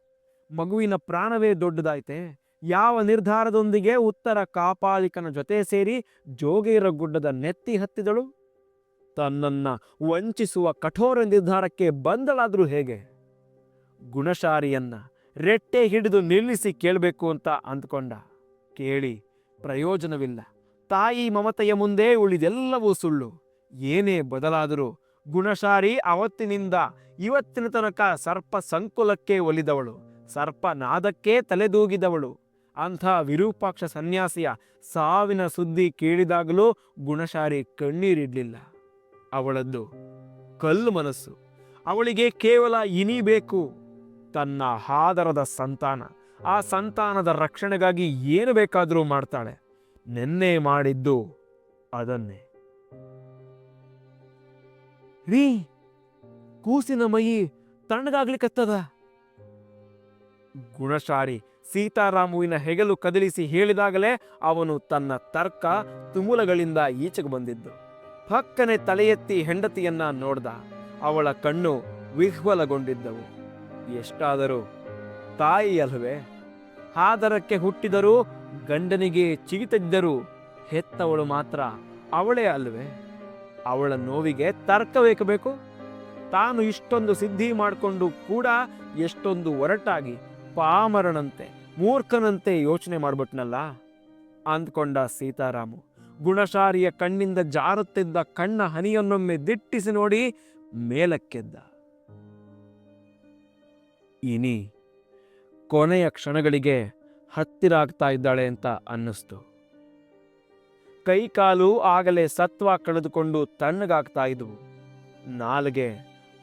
ಮಗುವಿನ ಪ್ರಾಣವೇ ದೊಡ್ಡದಾಯ್ತೆ? ಯಾವ ನಿರ್ಧಾರದೊಂದಿಗೆ ಉತ್ತರ ಕಾಪಾಲಿಕನ ಜೊತೆ ಸೇರಿ ಜೋಗೇರ ಗುಡ್ಡದ ನೆತ್ತಿ ಹತ್ತಿದಳು? ತನ್ನನ್ನ ವಂಚಿಸುವ ಕಠೋರ ನಿರ್ಧಾರಕ್ಕೆ ಬಂದಳಾದ್ರೂ ಹೇಗೆ? ಗುಣಶಾರಿಯನ್ನ ರೆಟ್ಟೆ ಹಿಡಿದು ನಿಲ್ಲಿಸಿ ಕೇಳಬೇಕು ಅಂತ ಅಂದ್ಕೊಂಡ. ಕೇಳಿ, ಪ್ರಯೋಜನವಿಲ್ಲ. ತಾಯಿ ಮಮತೆಯ ಮುಂದೆ ಉಳಿದೆಲ್ಲವೂ ಸುಳ್ಳು. ಏನೇ ಬದಲಾದರೂ ಗುಣಶಾರಿ ಅವತ್ತಿನಿಂದ ಇವತ್ತಿನ ತನಕ ಸರ್ಪ ಸಂಕುಲಕ್ಕೆ ಒಲಿದವಳು. ಸರ್ಪ ನಾದಕ್ಕೆ ತಲೆದೂಗಿದವಳು. ಅಂಥ ವಿರೂಪಾಕ್ಷ ಸನ್ಯಾಸಿಯ ಸಾವಿನ ಸುದ್ದಿ ಕೇಳಿದಾಗಲೂ ಗುಣಶಾರಿ ಕಣ್ಣೀರಿಡ್ಲಿಲ್ಲ. ಅವಳದ್ದು ಕಲ್ಲು ಮನಸ್ಸು. ಅವಳಿಗೆ ಕೇವಲ ಇನಿ ಬೇಕು. ತನ್ನ ಹಾದರದ ಸಂತಾನ. ಆ ಸಂತಾನದ ರಕ್ಷಣೆಗಾಗಿ ಏನು ಬೇಕಾದರೂ ಮಾಡ್ತಾಳೆ. ನೆನ್ನೆ ಮಾಡಿದ್ದು ಅದನ್ನೇ. ರೀ, ಕೂಸಿನ ಮೈ ತಣ್ಣಗಾಗ್ಲಿಕ್ಕತ್ತದ ಗುಣಶಾರಿ ಸೀತಾರಾಮುವಿನ ಹೆಗಲು ಕದಲಿಸಿ ಹೇಳಿದಾಗಲೇ ಅವನು ತನ್ನ ತರ್ಕ ತುಮುಲಗಳಿಂದ ಈಚೆಗೆ ಬಂದಿದ್ದು. ಪಕ್ಕನೆ ತಲೆಯೆತ್ತಿ ಹೆಂಡತಿಯನ್ನ ನೋಡ್ದ. ಅವಳ ಕಣ್ಣು ವಿಹ್ವಲಗೊಂಡಿದ್ದವು. ಎಷ್ಟಾದರೂ ತಾಯಿ ಅಲ್ವೇ ಹಾದರಕ್ಕೆ ಹುಟ್ಟಿದರೂ ಗಂಡನಿಗೆ ಚಿಗಿತದ್ದರೂ ಹೆತ್ತವಳು ಮಾತ್ರ ಅವಳೇ ಅಲ್ವೇ ಅವಳ ನೋವಿಗೆ ತರ್ಕ ಬೇಕು ತಾನು ಇಷ್ಟೊಂದು ಸಿದ್ಧಿ ಮಾಡಿಕೊಂಡು ಕೂಡ ಎಷ್ಟೊಂದು ಒರಟಾಗಿ ಪಾಮರನಂತೆ, ಮೂರ್ಖನಂತೆ ಯೋಚನೆ ಮಾಡ್ಬಿಟ್ನಲ್ಲ? ಅಂದ್ಕೊಂಡ ಸೀತಾರಾಮು. ಗುಣಶಾರಿಯ ಕಣ್ಣಿಂದ ಜಾರುತ್ತಿದ್ದ ಕಣ್ಣ ಹನಿಯನ್ನೊಮ್ಮೆ ದಿಟ್ಟಿಸಿ ನೋಡಿ ಮೇಲಕ್ಕೆದ್ದ. ಇನಿ, ಕೊನೆಯ ಕ್ಷಣಗಳಿಗೆ ಹತ್ತಿರ ಆಗ್ತಾ ಇದ್ದಾಳೆ ಅಂತ ಅನ್ನಿಸ್ತು. ಕೈಕಾಲು ಆಗಲೇ ಸತ್ವ ಕಳೆದುಕೊಂಡು ತಣ್ಣಗಾಗ್ತಾ ಇದ್ವು. ನಾಲಿಗೆ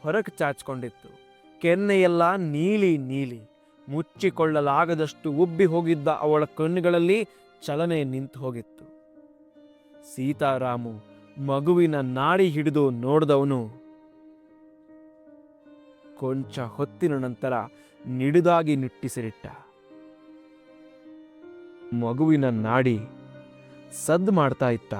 ಹೊರಗೆ ಚಾಚ್ಕೊಂಡಿತ್ತು. ಕೆನ್ನೆಯೆಲ್ಲ ನೀಲಿ ನೀಲಿ. ಮುಚ್ಚಿಕೊಳ್ಳಲಾಗದಷ್ಟು ಉಬ್ಬಿ ಹೋಗಿದ್ದ ಅವಳ ಕಣ್ಣುಗಳಲ್ಲಿ ಚಲನೆ ನಿಂತು ಹೋಗಿತ್ತು. ಸೀತಾರಾಮು ಮಗುವಿನ ನಾಡಿ ಹಿಡಿದು ನೋಡಿದವನು, ಕೊಂಚ ಹೊತ್ತಿನ ನಂತರ ನಿಡಿದಾಗಿ ನಿಟ್ಟಿಸಿರಿಟ್ಟ. ಮಗುವಿನ ನಾಡಿ ಸದ್ದು ಮಾಡ್ತಾ ಇತ್ತ.